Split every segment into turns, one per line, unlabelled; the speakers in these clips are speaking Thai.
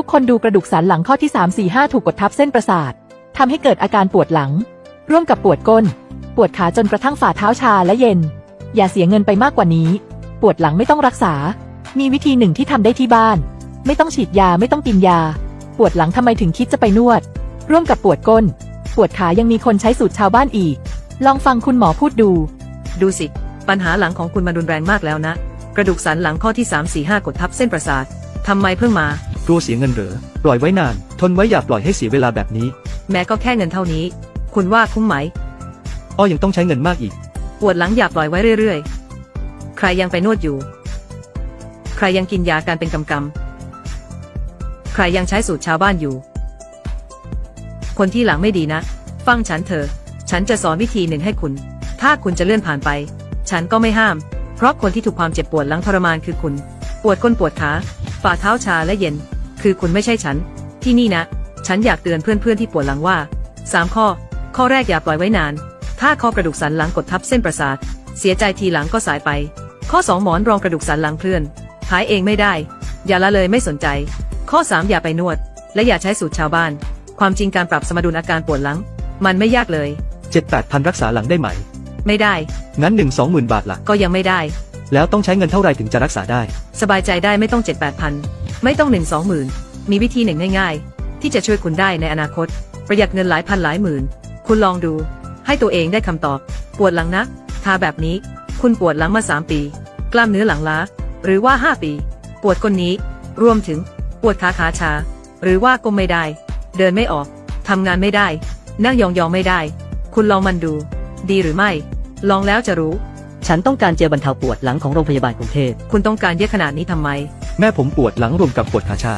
ทุกคนดูกระดูกสันหลังข้อที่ 3 4 5 ถูกกดทับเส้นประสาททำให้เกิดอาการปวดหลัง ร่วมกับปวดก้น ปวดขาจนกระทั่งฝ่าเท้าชาและเย็น อย่าเสียเงินไปมากกว่านี้ ปวดหลังไม่ต้องรักษา มีวิธีหนึ่งที่ทำได้ที่บ้าน ไม่ต้องฉีดยาไม่ต้องกินยา ปวดหลังทำไมถึงคิดจะไปนวด ร่วมกับปวดก้น ปวดขายังมีคนใช้สูตรชาวบ้านอีก ลองฟังคุณหมอพูดดู
ดูสิ ปัญหาหลังของคุณมันรุนแรงมากแล้วนะ กระดูกสันหลังข้อที่ 3 4 5 กดทับเส้นประสาททำไมเพิ่งมา
กลัวเสียเงินเหรอ ปล่อยไว้นาน ทนไว้อย่าปล่อยให้เสียเวลาแบบนี้
แม้ก็แค่เงินเท่านี้ คุณว่าคุ้มไหม
อ้อยังต้องใช้เงินมากอีก
ปวดหลังอย่าปล่อยไว้เรื่อยๆ ใครยังไปนวดอยู่ ใครยังกินยาการเป็นกำกำๆใครยังใช้สูตรชาวบ้านอยู่ คนที่หลังไม่ดีนะ ฟังฉันเถอะ ฉันจะสอนวิธีหนึ่งให้คุณ ถ้าคุณจะเลื่อนผ่านไป ฉันก็ไม่ห้าม เพราะคนที่ถูกความเจ็บปวดหลังทรมานคือคุณ ปวดก้นปวดขาฝ่าเท้าชาและเย็น คือคุณไม่ใช่ฉัน ที่นี่นะ ฉันอยากเตือนเพื่อนๆที่ปวดหลังว่า 3 ข้อ ข้อแรกอย่าปล่อยไว้นาน ถ้าข้อกระดูกสันหลังกดทับเส้นประสาท เสียใจทีหลังก็สายไป ข้อ 2 หมอนรองกระดูกสันหลังเคลื่อน หายเองไม่ได้ อย่าละเลยไม่สนใจ ข้อ 3 อย่าไปนวด และอย่าใช้สูตรชาวบ้าน ความจริงการปรับสมดุลอาการปวดหลัง มันไม่ยากเลย
7 8พันรักษาหลังได้ไหม
ไม่ได้
งั้น1 2หมื่นบาทละ
ก็ยังไม่ได้
แล้วต้องใช้เงินเท่าไหร่ถึงจะรักษาได้
สบายใจได้ไม่ต้อง 7 8พัน ไม่ต้อง1 2หมื่นมีวิธีหนึ่งง่าย ๆ ที่จะช่วยคุณได้ในอนาคต ประหยัดเงินหลายพันหลายหมื่น คุณลองดู ให้ตัวเองได้คำตอบ ปวดหลังนะทาแบบนี้ คุณปวดหลังมา 3 ปี กล้ามเนื้อหลังล้า หรือว่า 5 ปี ปวดก้นนี้ รวมถึง ปวดขาขาชา หรือว่าก้มไม่ได้ เดินไม่ออกทำงานไม่ได้ นั่งยองๆไม่ได้ คุณลองมันดู ดีหรือไม่ ลองแล้วจะรู้
ฉันต้องการเจลบรรเทาปวดหลังของโรงพยาบาลกรุงเทพ
คุณต้องการเยอะขนาดนี้ทำไม
แม่ผมปวดหลังรวมกับปวดขาชา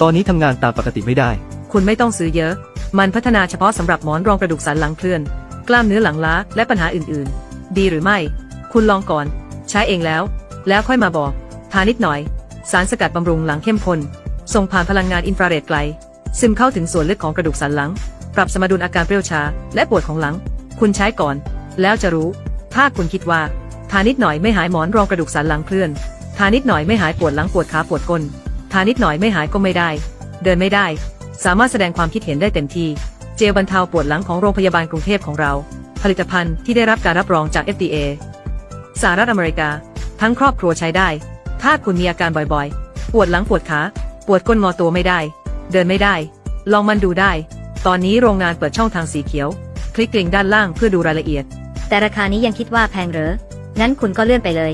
ตอนนี้ทำงานตามปกติไม่ได้
คุณไม่ต้องซื้อเยอะ มันพัฒนาเฉพาะสำหรับหมอนรองกระดูกสันหลังเคลื่อน กล้ามเนื้อหลังล้าและปัญหาอื่นๆ ดีหรือไม่ คุณลองก่อน ใช้เองแล้ว แล้วค่อยมาบอก ทานิดหน่อย สารสกัดบำรุงหลังเข้มข้น ส่งผ่านพลังงานอินฟราเรดไกล ซึมเข้าถึงส่วนลึกของกระดูกสันหลัง ปรับสมดุลอาการเปรี้ยวชา และปวดของหลัง คุณใช้ก่อน แล้วจะรู้ ถ้าคุณคิดว่า ทานิดหน่อยไม่หายหมอนรองกระดูกสันหลังเคลื่อนานิดหน่อยไม่หายปวดหลังปวดขาปวดก้นทานิดหน่อยไม่หายก็ไม่ได้ เดินไม่ได้ สามารถแสดงความคิดเห็นได้เต็มที่ เจลบรรเทาปวดหลังของโรงพยาบาลกรุงเทพของเรา ผลิตภัณฑ์ที่ได้รับการรับรองจาก FDA สหรัฐอเมริกา ทั้งครอบครัวใช้ได้ ถ้าคุณมีอาการบ่อยๆ ปวดหลังปวดขา ปวดก้นงอตัวไม่ได้ เดินไม่ได้ ลองมันดูได้ ตอนนี้โรงงานเปิดช่องทางสีเขียว คลิกลิงก์ด้านล่างเพื่อดูรายละเอียด
แต่ราคานี้ยังคิดว่าแพงเหรอ งั้นคุณก็เลื่อนไปเลย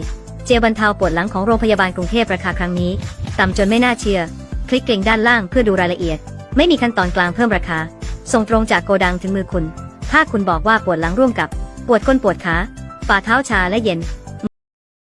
เจลบรรเทาปวดหลังของโรงพยาบาลกรุงเทพราคาครั้งนี้ ต่ำจนไม่น่าเชื่อ คลิกลิงด้านล่างเพื่อดูรายละเอียด ไม่มีขั้นตอนกลางเพิ่มราคา ส่งตรงจากโกดังถึงมือคุณ ถ้าคุณบอกว่าปวดหลังร่วมกับ ปวดก้นปวดขาฝ่าเท้าชาและเย็น